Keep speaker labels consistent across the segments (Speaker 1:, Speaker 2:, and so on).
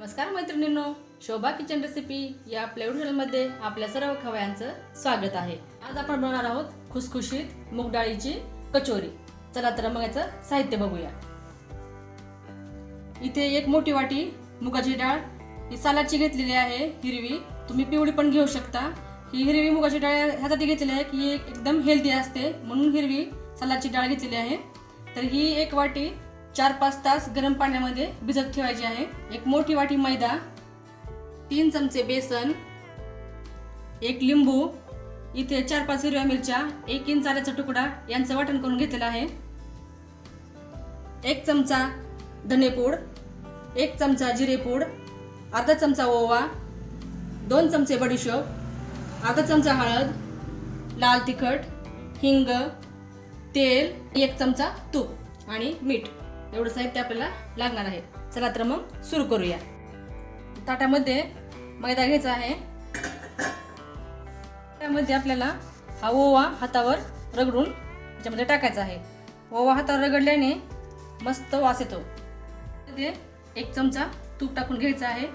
Speaker 1: नमस्कार मैत्रिणींनो शोभा kitchen recipe या आपल्या मध्ये आपल्या सर्व खवयांचं स्वागत आहे. आज आपण बनवणार आहोत खुसखुशीत मूग डाळीची कचोरी. चला तर मग याचं साहित्य बघूया. इथे एक मोठी वाटी मुगाची डाळ. ही सालाची घेतलेली आहे हिरवी. तुम्ही पिवळी पण घेऊ शकता. ही हिरवी मुगाची डाळ ह्यासाठी घेतलेली आहे की एक- एकदम हेल्दी असते. म्हणून हिरवी सालाची डाळ घेतलेली आहे. तर ही एक वाटी चार पाच तास गरम पाण्यामध्ये भिजत ठेवायची आहे. एक मोठी वाटी मैदा तीन चमचे बेसन एक लिंबू इथे चार पाच हिरव्या मिरच्या एक इंच आल्याचा तुकडा यांचं वाटण करून घेतलेलं आहे. एक चमचा धनेपूड एक चमचा जिरेपूड अर्धा चमचा ओवा दोन चमचे बडीशोप अर्धा चमचा हळद लाल तिखट हिंग तेल एक चमचा तूप आणि मीठ. एवढं साहित्य आपल्याला लागणार आहे. चला तर मग सुरू करूया. ताटामध्ये मैदा घ्यायचा आहे. त्यामध्ये आपल्याला हा ओवा हातावर रगडून त्याच्यामध्ये टाकायचा आहे. ओवा हातावर रगडल्याने मस्त वास येतो. ते एक चमचा तूप टाकून घ्यायचं आहे.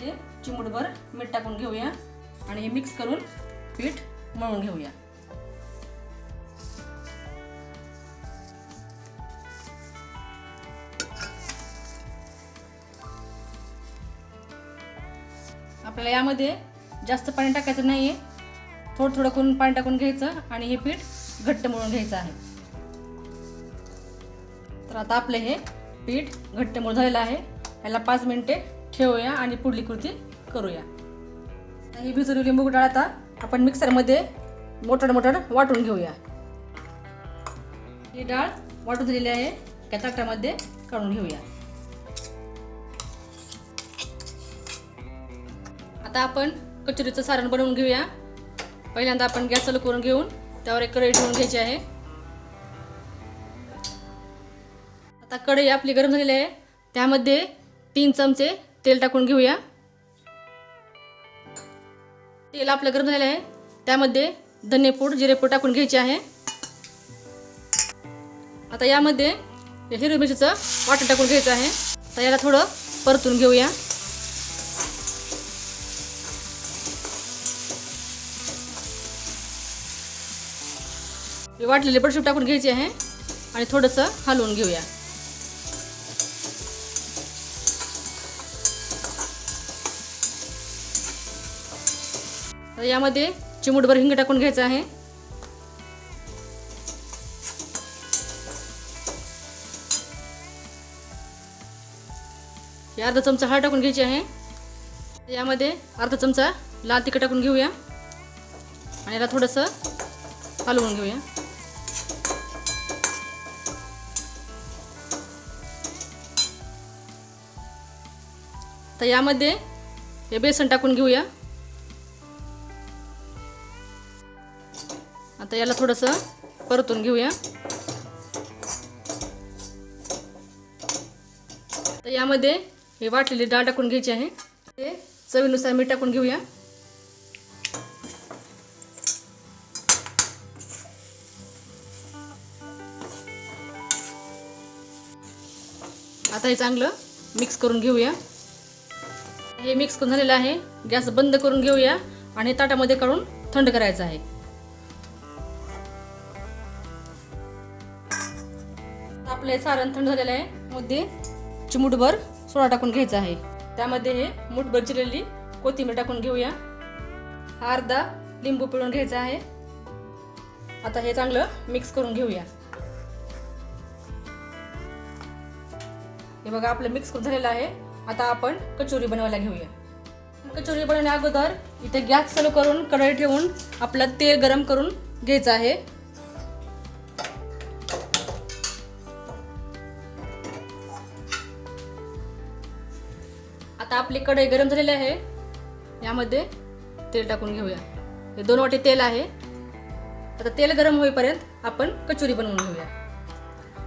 Speaker 1: ते चिमूटभर मीठ टाकून घेऊया आणि हे मिक्स करून पीठ मळून घेऊया. आपल्याला यामध्ये जास्त पाणी टाकायचं नाही आहे थोडं थोडं करून पाणी टाकून घ्यायचं आणि हे पीठ घट्ट मळून घ्यायचं आहे. तर आता आपलं हे पीठ घट्ट मळून झालेलं आहे. याला पाच मिनिटे ठेवूया आणि पुढली कृती करूया. आता ही भिजवलेली मूग डाळ आता आपण मिक्सरमध्ये मोठड मोठड वाटून घेऊया. ही डाळ वाटून दिलेली आहे. त्या ताटामध्ये काढून घेऊया. आता आपण कचोरीचं सारण बनवून घेऊया. पहिल्यांदा आपण गॅस चालू करून घेऊन त्यावर एक कढई ठेवून घ्यायची आहे. आता कढई आपली गरम झालेली आहे. त्यामध्ये तीन चमचे तेल टाकून घेऊया. तेल आपलं गरम झालेलं आहे. त्यामध्ये धनेपूड जिरेपूड टाकून घ्यायचे आहे. आता यामध्ये हिरवी मिरचीचं वाटण टाकून घ्यायचं आहे. तर याला थोडं परतून घेऊया. वाटलेले बडशूप टाकून घ्यायचे आहे आणि थोडंसं हलवून घेऊया. तर यामध्ये चिमूटभर हिंग टाकून घ्यायचं आहे. अर्धा चमचा हळद टाकून घ्यायची आहे. यामध्ये अर्धा चमचा लाल तिखट टाकून घेऊया. आणि याला थोडंसं हलवून घेऊया. आता यामध्ये हे बेसन टाकून घेऊया. आता याला थोडंसं परतून घेऊया. तर यामध्ये हे वाटलेली डाळ टाकून घ्यायची आहे. ते चवीनुसार मीठ टाकून घेऊया. आता हे चांगलं मिक्स करून घेऊया. हे मिक्स करून झालेलं आहे. गॅस बंद करून घेऊया आणि ताटामध्ये काढून थंड करायचं आहे. आपलं हे सारण थंड झालेलं आहे. मध्ये चिमूटभर सोडा टाकून घ्यायचा आहे. त्यामध्ये हे मूठभर चिरलेली कोथिंबीर टाकून घेऊया. हा अर्धा लिंबू पिळून घ्यायचा आहे. आता हे चांगलं मिक्स करून घेऊया. हे बघा आपलं मिक्स करून झालेलं आहे. आता आपण कचोरी बनवायला घेऊया. कचोरी बनवण्या अगोदर इथे गॅस चालू करून कढई ठेवून आपलं तेल गरम करून घ्यायचं आहे. आता आपली कढई गरम झालेली आहे. यामध्ये तेल टाकून घेऊया. हे दोन वाटी तेल आहे. आता तेल गरम होईपर्यंत आपण कचोरी बनवून घेऊया.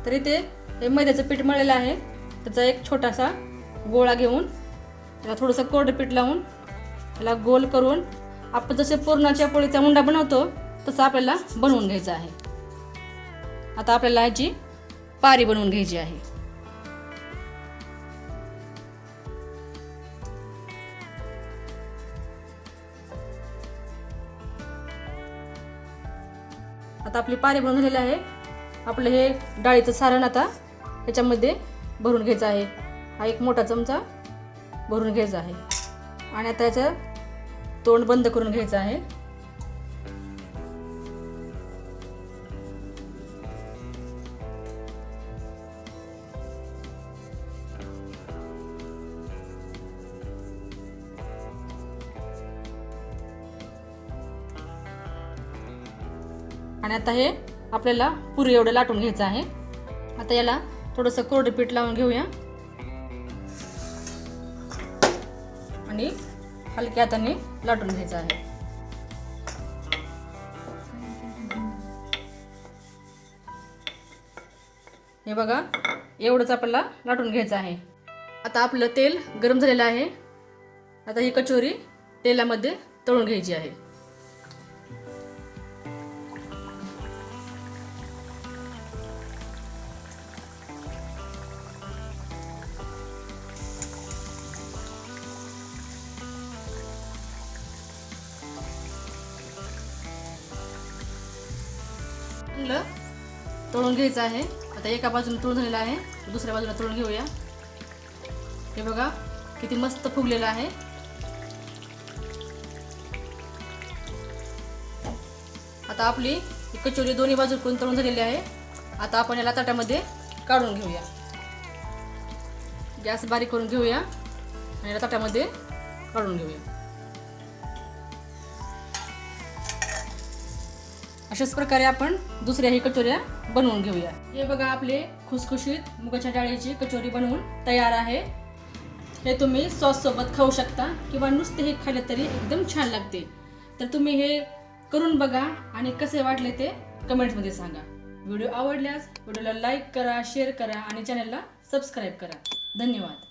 Speaker 1: तर इथे हे मैद्याचं पीठ मळलेलं आहे. त्याचा एक छोटासा गोळा घेऊन त्याला थोडंसं कोरडपीठ लावून त्याला गोल करून आपण जसे पुरणाच्या पोळीचा मुंडा बनवतो तसं आपल्याला बनवून घ्यायचं आहे. आता आपल्याला ह्याची पारी बनवून घ्यायची आहे. आता आपली पारी बनवून झालेली आहे. आपलं हे डाळीचं सारण आता ह्याच्यामध्ये भरून घ्यायचं आहे. हा एक मोठा चमचा भरून घ्यायचा आहे. आणि आता याचं तोंड बंद करून घ्यायचं आहे. आणि आता हे आपल्याला पुरी एवढं लाटून घ्यायचं आहे. आता याला थोडंसं कोरडं पीठ लावून घेऊया. आणि हलक्या हाताने लाटून घ्यायचं आहे. हे बघा एवढंच आपल्याला लाटून घ्यायचं आहे. आता आपलं तेल गरम झालेलं आहे. आता ही कचोरी तेलामध्ये तळून घ्यायची आहे. चांगलं तळून घ्यायचं आहे. आता एका बाजूने तळून झालेलं आहे. दुसऱ्या बाजूला तळून घेऊया. हे बघा किती मस्त फुगलेलं आहे. आता आपली कचोरी दोन्ही बाजूकडून तळून झालेली आहे. आता आपण याला ताटामध्ये काढून घेऊया. गॅस बारीक करून घेऊया. आणि याला ताटामध्ये काढून घेऊया. अशाच प्रकारे आपण दुसऱ्याही कचोऱ्या बनवून घेऊया. हे बघा आपले खुसखुशीत मुगाच्या डाळीची कचोरी बनवून तयार आहे. हे तुम्ही सॉस सोबत खाऊ शकता किंवा नुसते हे खाल्ले तरी एकदम छान लागते. तर तुम्ही हे करून बघा आणि कसे वाटले ते कमेंट्समध्ये सांगा. व्हिडिओ आवडल्यास व्हिडिओला लाईक करा शेअर करा आणि चॅनलला सबस्क्राईब करा. धन्यवाद.